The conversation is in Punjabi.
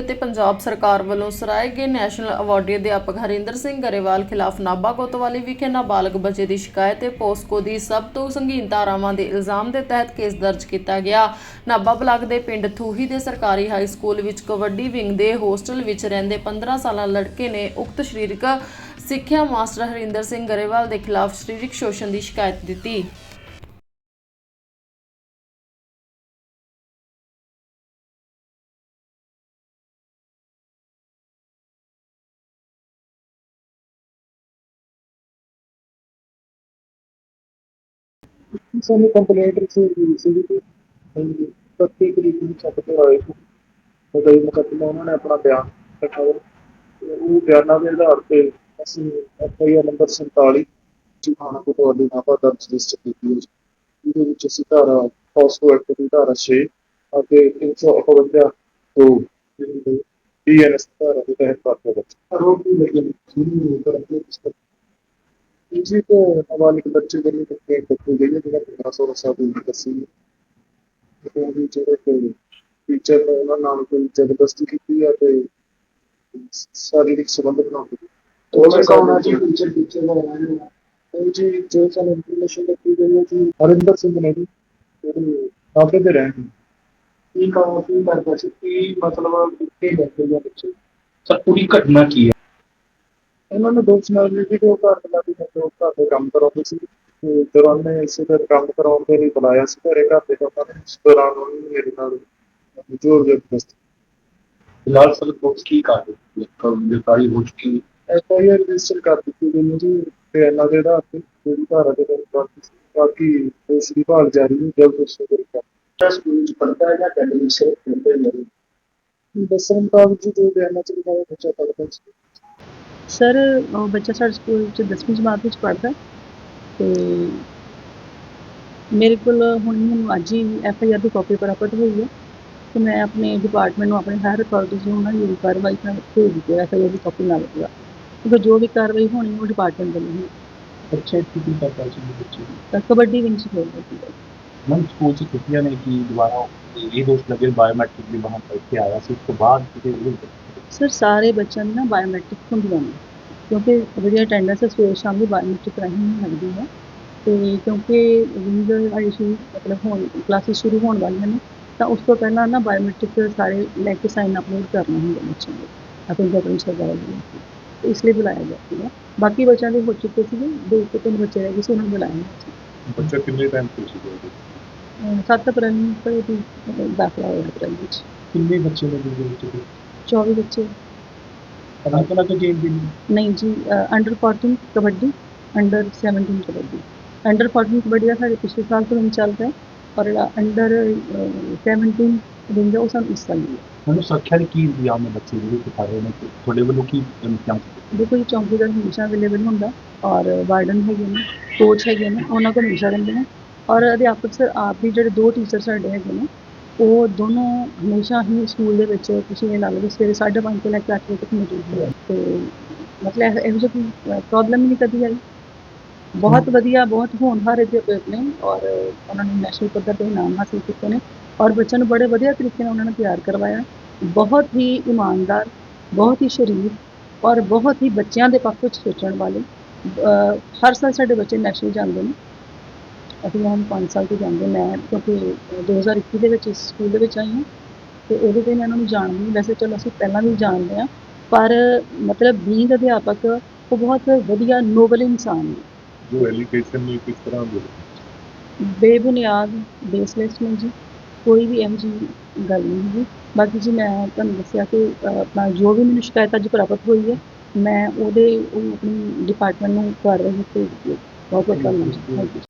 ਅਤੇ ਪੰਜਾਬ ਸਰਕਾਰ ਵੱਲੋਂ ਸਰਾਏ ਗਏ ਨੈਸ਼ਨਲ ਅਵਾਰਡੀ ਅਧਿਆਪਕ ਹਰਿੰਦਰ ਸਿੰਘ ਗਰੇਵਾਲ ਖਿਲਾਫ ਨਾਭਾ ਕੋਤਵਾਲੀ ਵਿਖੇ ਨਾਬਾਲਗ ਬੱਚੇ ਦੀ ਸ਼ਿਕਾਇਤ ਤੇ ਪੋਸਕੋ ਦੀ ਸਭ ਤੋਂ ਸੰਗੀਨ ਧਾਰਾਵਾਂ ਦੇ ਇਲਜ਼ਾਮ ਦੇ ਤਹਿਤ ਕੇਸ ਦਰਜ ਕੀਤਾ ਗਿਆ। ਨਾਭਾ ਬਲਾਕ ਦੇ ਪਿੰਡ ਥੂਹੀ ਦੇ ਸਰਕਾਰੀ ਹਾਈ ਸਕੂਲ ਵਿੱਚ ਕਬੱਡੀ ਵਿੰਗ ਦੇ ਹੋਸਟਲ ਵਿੱਚ ਰਹਿੰਦੇ 15 ਸਾਲਾਂ ਲੜਕੇ ਨੇ ਉਕਤ ਸਰੀਰਕ ਸਿੱਖਿਆ ਮਾਸਟਰ ਹਰਿੰਦਰ ਸਿੰਘ ਗਰੇਵਾਲ ਦੇ ਖਿਲਾਫ ਸਰੀਰਕ ਸ਼ੋਸ਼ਣ ਦੀ ਸ਼ਿਕਾਇਤ ਦਿੱਤੀ। ਸਾਨੂੰ ਕੰਪਲੇਂਟ ਰਿਸੀਵ ਸੀ ਕਿ ਹਾਂਜੀ 31 ਤਰੀਕ ਨੂੰ ਛੱਡ ਕੇ ਆਏ ਸੀ। ਉਹਦਾ ਹੀ ਮੁਕੱਦਮਾ ਉਹਨਾਂ ਨੇ ਆਪਣਾ ਬਿਆਨ ਲਿਖਾਇਆ ਤੇ ਉਹ ਬਿਆਨਾਂ ਦੇ ਆਧਾਰ ਤੇ ਅਸੀਂ ਐਫਆਈਆਰ ਨੰਬਰ 47 ਥਾਣਾ ਕੋਤਵਾਲੀ ਨਾਭਾ ਦਰਜ ਰਜਿਸਟਰ ਕੀਤੀ ਹੈ ਜਿਹਦੇ ਵਿੱਚ ਅਸੀਂ ਧਾਰਾ ਫਾਸਫੋ ਐਕਟ ਦੀ ਧਾਰਾ 6 ਅਤੇ 351 ਤੋਂ ਡੀਐਨਐਸ ਧਾਰਾ ਦੇ ਤਹਿਤ ਪਾਤਰ ਹੈ ਆਰੋਪ ਲੱਗੇ ਨੇ ਕਰਨ ਦੇ ਜੀ ਤੋਂ ਨਾਬਾਲਿਗ ਬੱਚੇ ਦੇ ਲਈ ਕੰਪਲੇਂਟ ਦਿੱਤੀ ਗਈ ਹੈ ਜਿਹੜਾ 1500 ਸਾਲ ਦੀ ਦੱਸੀ ਹੈ। ਉਹ ਵੀ ਜਿਹੜੇ ਕੋਈ ਟੀਚਰ ਨੇ ਉਹਨਾਂ ਨਾਲ ਕੋਈ ਜ਼ਬਰਦਸਤੀ ਕੀਤੀ ਹੈ ਤੇ ਸਰੀਰਕ ਸੰਬੰਧ ਬਣਾਉਂਦੇ ਉਹ ਕੌਣ ਹੈ ਜੀ? ਟੀਚਰ ਟੀਚਰ ਦਾ ਨਾਮ ਉਹ ਜੀ ਜੋ ਸਾਨੂੰ ਇਨਫੋਰਮੇਸ਼ਨ ਦਿੱਤੀ ਗਈ ਹੈ ਜੀ। ਹਰਿੰਦਰ ਸਿੰਘ ਨੇ ਜੀ ਜਿਹੜੇ ਨਾਭੇ ਦੇ ਰਹਿਣ। ਕੀ ਕੰਮ ਕੀ ਕਰਦਾ ਸੀ? ਕੀ ਮਤਲਬ ਕਿੱਥੇ ਬੈਠੇ ਜਾਂ ਬੱਚੇ? ਸਰ ਪੂਰੀ ਘਟਨਾ ਕੀ ਹੈ? ਉਹਨਾਂ ਨੇ ਦੋਸਤ ਨਾਲ ਵੀ ਵੀਡੀਓ ਘਰ ਬੁਲਾ ਕੇ ਮੇਰੇ ਘਰ ਦੇ ਕੰਮ ਕਰਾਉਂਦੇ ਸੀ। ਤੇ ਦੌਰਾਨ ਨੇ ਇਸੇ ਤਰ੍ਹਾਂ ਕੰਮ ਕਰਾਉਣ ਦੇ ਲਈ ਬੁਲਾਇਆ ਸੀ ਘਰੇ ਘਰ ਦੇ ਕੰਮਾਂ ਦੇ ਇਸ ਦੌਰਾਨ ਉਹਨਾਂ ਨੇ ਮੇਰੇ ਨਾਲ ਜ਼ੋਰ ਜ਼ਬਰਦਸਤੀ ਫਿਲਹਾਲ ਸਰ ਪੁਲਿਸ ਕੀ ਕਰ ਕਬ ਗ੍ਰਿਫਤਾਰੀ ਹੋ ਚੁੱਕੀ ਐਫ ਆਈ ਆਰ ਰਜਿਸਟਰ ਕਰ ਦਿੱਤੀ ਗਈ ਜੀ ਤੇ ਇਹਨਾਂ ਦੇ ਆਧਾਰ ਤੇ ਜਿਹੜੀ ਧਾਰਾ ਦੇ ਤਹਿਤ ਬਾਕੀ ਬਾਕੀ ਇਸ ਦੀ ਭਾਲ ਜਾਰੀ ਹੈ ਜਲਦ ਉਸ ਨੂੰ ਤਾਂ ਸਕੂਲ ਚ ਪੜਦਾ ਹੈ ਜਾਂ ਸੇ ਪੜਦੇ ਨਹੀਂ ਦੱਸਣ ਮੁਤਾਬਕ ਜੀ ਜੋ ਬਿਆਨਾਂ ਚ ਲਿਖਾਇਆ ਬੱਚਾ ਪੜਦਾ ਸੀ। ਸਰ ਉਹ ਬੱਚਾ ਸਾਡੇ ਸਕੂਲ ਚ 10ਵੀਂ ਜਮਾਤ ਵਿੱਚ ਪੜ੍ਹਦਾ ਤੇ ਮੇਰੇ ਕੋਲ ਹੁਣ ਮੈਨੂੰ ਅੱਜ ਹੀ ਐਫ ਆਈ ਆਰ ਦੀ ਕਾਪੀ ਪ੍ਰਾਪਤ ਹੋਈ ਹੈ ਤੇ ਮੈਂ ਆਪਣੇ ਡਿਪਾਰਟਮੈਂਟ ਨੂੰ ਆਪਣੇ ਹਾਇਰ ਅਥਾਰਟੀਜ਼ ਨੂੰ ਉਹਨਾਂ ਦੀ ਕਾਰਵਾਈ ਨਾਲ ਭੇਜ ਦਿੱਤੀ ਐਫ ਆਈ ਆਰ ਦੀ ਕਾਪੀ ਨਾਲ ਲਿਆ। ਕਿਉਂਕਿ ਜੋ ਵੀ ਕਾਰਵਾਈ ਹੋਣੀ ਉਹ ਡਿਪਾਰਟਮੈਂਟ ਵੱਲੋਂ ਹੋਣੀ। ਬੱਚੇ ਕੀ ਕੀ ਕਰਦਾ ਸੀ ਬੱਚੇ? ਤਾਂ ਕਬੱਡੀ ਵਿੰਗ ਚ ਖੇਡਦਾ ਸੀ। ਮਨ ਸਕੂਲ ਚ ਛੁੱਟੀਆਂ ਨੇ ਕਿ ਦੁਬਾਰਾ ਇਹ ਦੋਸਤ ਲੱਗੇ ਬਾਇਓਮੈਟ੍ਰਿਕ ਵੀ ਵਹਾਂ ਪੜ੍ਹ ਕੇ ਆਇਆ ਸੀ ਉਸ ਤੋਂ ਬਾਅਦ ਕਿਤੇ ਉਹ ਸਰ ਸਾਰੇ ਬੱਚਿਆਂ ਦੀ ਨਾ ਬਾਇਓਮੈਟ੍ਰਿਕ ਹੁੰਦੀਆਂ ਨੇ ਕਿਉਂਕਿ ਜਿਹੜੀ ਅਟੈਂਡੈਂਸ ਸਵੇਰ ਸ਼ਾਮ ਦੀ ਬਾਇਓਮੈਟ੍ਰਿਕ ਰਾਹੀਂ ਹੀ ਲੱਗਦੀ ਹੈ ਤੇ ਕਿਉਂਕਿ ਵਿੰਗ ਆਈ ਸ਼ੁਰੂ ਮਤਲਬ ਹੁਣ ਕਲਾਸਿਸ ਸ਼ੁਰੂ ਹੋਣ ਵਾਲੀਆਂ ਨੇ ਤਾਂ ਉਸ ਤੋਂ ਪਹਿਲਾਂ ਨਾ ਬਾਇਓਮੈਟ੍ਰਿਕ ਸਾਰੇ ਲੈ ਕੇ ਸਾਈਨ ਅਪਲੋਡ ਕਰਨਾ ਹੁੰਦਾ ਬੱਚਿਆਂ ਦੇ ਆਪਣੇ ਗਵਰਨਮੈਂਟ ਵਗੈਰਾ ਤੇ ਇਸ ਲਈ ਬੁਲਾਇਆ ਗਿਆ ਸੀਗਾ। ਬਾਕੀ ਬੱਚਿਆਂ ਦੇ ਹੋ ਚੁੱਕੇ ਸੀਗੇ ਦੋ ਕੁ ਤਿੰਨ ਬੱਚੇ ਰਹਿ ਗਏ ਸੀ ਉਹਨਾਂ ਨੂੰ ਬੁਲਾਇਆ ਸੀ। ਬੱਚਾ ਕਿੰਨੇ ਟਾਈਮ ਤੋਂ ਸੀ ਅਹ ਸੱਤ ਅਪ੍ਰੈਲ ਨੂੰ ਵੀ ਦਾਖਲਾ ਹੋਇਆ ਅਪ੍ਰੈਲ ਵਿੱਚ। ਕਿੰਨੇ ਬੱਚੇ ਨੇ ਜਿਹਦੇ ਵਿੱਚ? 24 ਬੱਚੇ ਅਲੱਗ ਅਲੱਗ ਗੇਮ ਦੀ ਨਹੀਂ ਜੀ under 14 kabaddi under 17 kabaddi under 14 kabaddi ਦਾ ਸਾਡੇ ਪਿਛਲੇ ਸਾਲ ਤੋਂ ਹੀ ਚੱਲ ਰਿਹਾ ਔਰ ਜਿਹੜਾ ਅੰਡਰ 17 ਰਿੰਗ ਉਹ ਸਾਨੂੰ ਇਸ ਸਾਲ ਹੈ ਮੈਨੂੰ ਸੁਰੱਖਿਆ ਦੀ ਕੀ ਇੰਤਜ਼ਾਮ ਨੇ ਬੱਚੇ ਜਿਹੜੇ ਕਿ ਰਹੇ ਨੇ ਤੇ ਤੁਹਾਡੇ ਵੱਲੋਂ ਕੀ ਇੰਤਜ਼ਾਮ ਦੇਖੋ ਜੀ ਚੌਂਕੀਦਾਰ ਹਮੇਸ਼ਾ ਅਵੇਲੇਬਲ ਹੁੰਦਾ ਔਰ ਵਾਰਡਨ ਹੈਗੇ ਨੇ ਕੋਚ ਹੈਗੇ ਨੇ ਉਹਨਾਂ ਕੋਲ ਹਮੇਸ਼ਾ ਰਹਿੰਦੇ ਨੇ ਔਰ ਅਧਿਆਪਕ ਸਰ ਆਪ ਵੀ ਜਿਹੜੇ ਦੋ ਟੀਚਰ ਸਾਡੇ ਹੈਗੇ ਨੇ ਉਹ ਦੋਨੋਂ ਹਮੇਸ਼ਾ ਹੀ ਸਕੂਲ ਦੇ ਵਿੱਚ ਤੁਸੀਂ ਇਹ ਲਾ ਲਓ ਵੀ ਸਵੇਰੇ 5:30 ਤੋਂ ਲੈ ਕੇ 8 ਵਜੇ ਤੱਕ ਮੌਜੂਦ ਹੈ ਤੇ ਮਤਲਬ ਇਹ- ਜਿਹੀ ਕੋਈ ਪ੍ਰੋਬਲਮ ਨਹੀਂ ਕਦੀ ਆਈ। ਬਹੁਤ ਵਧੀਆ ਬਹੁਤ ਹੋਣਹਾਰ ਅਧਿਆਪਕ ਨੇ ਔਰ ਉਹਨਾਂ ਨੇ ਨੈਸ਼ਨਲ ਪੱਧਰ ਤੇ ਇਨਾਮ ਹਾਸਿਲ ਕੀਤੇ ਨੇ ਔਰ ਬੱਚਿਆਂ ਨੂੰ ਬੜੇ ਵਧੀਆ ਤਰੀਕੇ ਨਾਲ ਉਹਨਾਂ ਨੇ ਤਿਆਰ ਕਰਵਾਇਆ। ਬਹੁਤ ਹੀ ਇਮਾਨਦਾਰ ਬਹੁਤ ਹੀ ਸ਼ਰੀਫ ਔਰ ਬਹੁਤ ਹੀ ਬੱਚਿਆਂ ਦੇ ਪੱਖ ਵਿੱਚ ਸੋਚਣ ਵਾਲੇ ਹਰ ਸਾਲ ਸਾਡੇ ਬੱਚੇ ਨੈਸ਼ਨਲ ਜਾਂਦੇ ਨੇ। ਅਸੀਂ ਹੁਣ 5 ਸਾਲ ਤੋਂ ਜਾਂਦੇ ਮੈਂ ਕਿਉਂਕਿ 2021 ਦੇ ਵਿੱਚ ਇਸ ਸਕੂਲ ਦੇ ਵਿੱਚ ਆਈ ਹਾਂ ਤੇ ਉਹਦੇ ਤੇ ਮੈਂ ਇਹਨਾਂ ਨੂੰ ਜਾਣਦੀ ਹਾਂ। ਵੈਸੇ ਚਲੋ ਅਸੀਂ ਪਹਿਲਾਂ ਵੀ ਜਾਣਦੇ ਹਾਂ ਪਰ ਮਤਲਬ ਬੀਂਗ ਅਧਿਆਪਕ ਉਹ ਬਹੁਤ ਵਧੀਆ ਨੋਬਲ ਇਨਸਾਨ ਨੇ। ਜੋ ਐਲੀਗੇਸ਼ਨ ਨੇ ਕਿਸ ਤਰ੍ਹਾਂ ਦੇ ਬੇਬੁਨਿਆਦ ਬੇਸਲੈਸ ਨੇ ਜੀ। ਕੋਈ ਵੀ ਇਹੋ ਜਿਹੀ ਗੱਲ ਨਹੀਂ ਹੈ ਬਾਕੀ ਜੀ ਮੈਂ ਤੁਹਾਨੂੰ ਦੱਸਿਆ ਕਿ ਆਪਣਾ ਜੋ ਵੀ ਮੈਨੂੰ ਸ਼ਿਕਾਇਤ ਅੱਜ ਪ੍ਰਾਪਤ ਹੋਈ ਹੈ ਮੈਂ ਉਹਦੇ ਉਹ ਆਪਣੀ ਡਿਪਾਰਟਮੈਂਟ ਨੂੰ ਕਾਰਵਾਈ ਤੇ ਬਹੁਤ ਬਹੁਤ ਧੰਨਵਾਦ।